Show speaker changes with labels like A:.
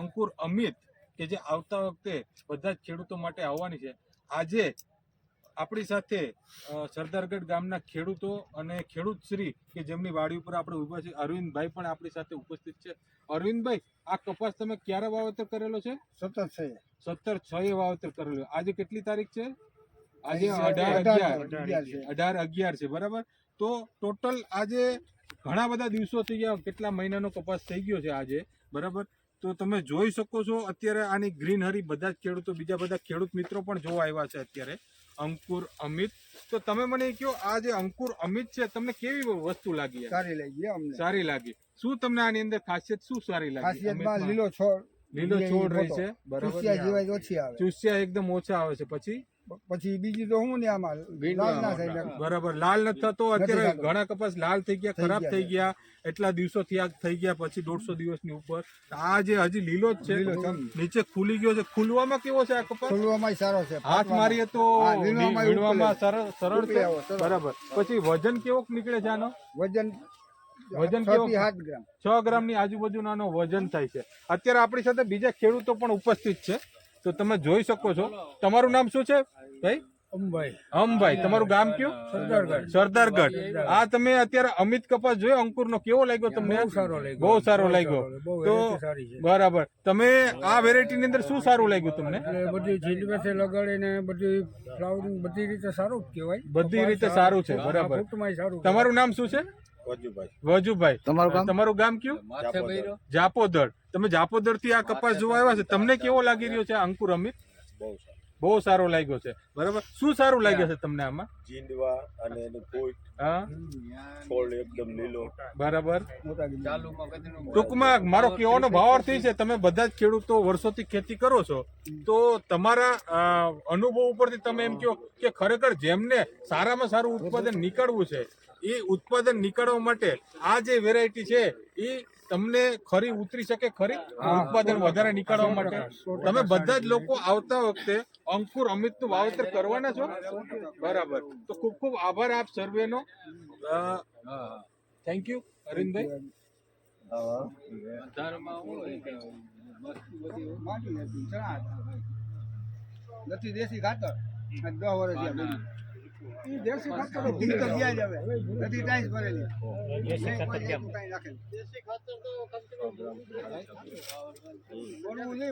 A: અંકુર અમિત કે જે આવતા વખતે બધા જ ખેડૂતો માટે આવવાની છે. આજે આપણી સાથે સરદારગઢ ગામના ખેડૂતો અને ખેડૂત શ્રી કે જેમની વાડી ઉપર આપણે ઊભા છે અરવિંદભાઈ પણ આપણી સાથે ઉપસ્થિત છે. અરવિંદભાઈ આ કપાસ તમે ક્યારે વાવેતર કરેલો છે?
B: સત્તર છ
A: સત્તર છ એ વાવેતર કરેલો. આજે કેટલી તારીખ છે? આજે અઢાર અગિયાર. અઢાર અગિયાર છે બરાબર? તો ટોટલ આજે ઘણા બધા દિવસો થઈ ગયા કેટલા મહિનાનો કપાસ થઈ ગયો છે આજે બરાબર? તો તમે જોઈ શકો છો અત્યારે આની ગ્રીનહરી બધા જ ખેડૂતો બીજા બધા ખેડૂત મિત્રો પણ જોવા આવ્યા છે અત્યારે. અંકુર અમિત. તો તમે મને કહો આ જે અંકુર અમિત છે તમને કેવી વસ્તુ લાગી?
B: સારી લાગી અમને.
A: સારી લાગી. શું તમને આની અંદર ખાસિયત શું સારી લાગી?
B: ખાસિયતમાં લીલો છોડ
A: લીલો છોડ રહી છે બરાબર?
B: ચૂસિયા સિવાય ઓછી આવે.
A: ચૂસ્યા એકદમ ઓછા આવે છે. પછી?
B: પછી બીજી તો હું ને આમાં લાલ ના થાય
A: બરાબર લાલ નથી થતો અત્યારે ઘણા કપાસ લાલ થઈ ગયા ખરાબ થઈ ગયા એટલા દિવસો થયા થઈ ગયા પછી દોઢસો દિવસની ઉપર. આ જે હજી લીલો જ છે નીચે ખુલી ગયો છે. ખુલવામાં કેવો છે આ કપાસ?
B: ખુલવામાં સારો છે
A: હાથ મારીએ તો
B: વીણવામાં.
A: સરળ સરળ છે? બરાબર. પછી વજન કેવો નીકળે છે આનો?
B: વજન
A: વજન કેવો?
B: છ ગ્રામ.
A: ની આજુબાજુ નાનો વજન થાય છે. અત્યારે આપણી સાથે બીજા ખેડૂતો પણ ઉપસ્થિત છે. તો તમે જોઈ શકો છો. તમારું નામ શું છે? ભાઈ?
B: અંબાઈ.
A: તમારું ગામ કયું?
B: સરદારગઢ.
A: સરદારગઢ. આ તમે અત્યારે અમિત કપાસ જોયો? અંકુરનો કેવો લાગ્યો તમને?
B: બહુ સારો લાગ્યો.
A: તો. બરાબર. તમે આ વેરાયટી ની અંદર શું સારું લાગ્યું તમને?
B: બધી ઝીંડવેસે લગાડીને બધી ફ્લાવરિંગ બધી રીતે સારું કહેવાય.
A: બધી રીતે સારું છે, બરાબર. તમારું નામ શું છે? વજુભાઈ.
B: તમારું ગામ?
A: તમારું ગામ કયું? જાપોદર. તમે જાપોદરથી આ કપાસ જોવા આવ્યા છે. તમને કેવો લાગી રહ્યો છે અંકુર અમિત? બહુ સારો. લાગ્યો છે. બરાબર? શું સારું લાગ્યું છે તમને આમાં?
C: જીંડવા અને એનો ફૂટ
A: હા?
C: છોડ એકદમ લીલો.
A: બરાબર. ટૂંકમાં મારો કહેવાનો ભાવાર્થ છે તમે બધા જ ખેડૂતો વર્ષોથી ખેતી કરો છો. તો તમારા અનુભવ ઉપરથી તમે એમ કહો કે ખરેખર જેમને સારામાં સારું ઉત્પાદન નીકળવું છે એ ઉત્પાદન નીકળવા માટે આ જે વેરાયટી છે એ તમને ખરી ઉતરી શકે ખરી? ઉત્પાદન વધારે નીકળવા માટે? તમે બધા જ લોકો આવતા વખતે અંકુર અમિતનું વાવેતર કરવાના છો? બરાબર. તો ખૂબ ખૂબ આભાર આપ સર્વેનો. થેન્ક યુ અરવિંદભાઈ.
B: નથી દેશી ખાતર. દસ વર્ષ દેશી ખાતર તો ભૂલ તો જ હવે. નથી ટાઈસ ભરેલી. નહીં, કોઈ જાતનું કાંઈ નાખેલું. બોલવું નહીં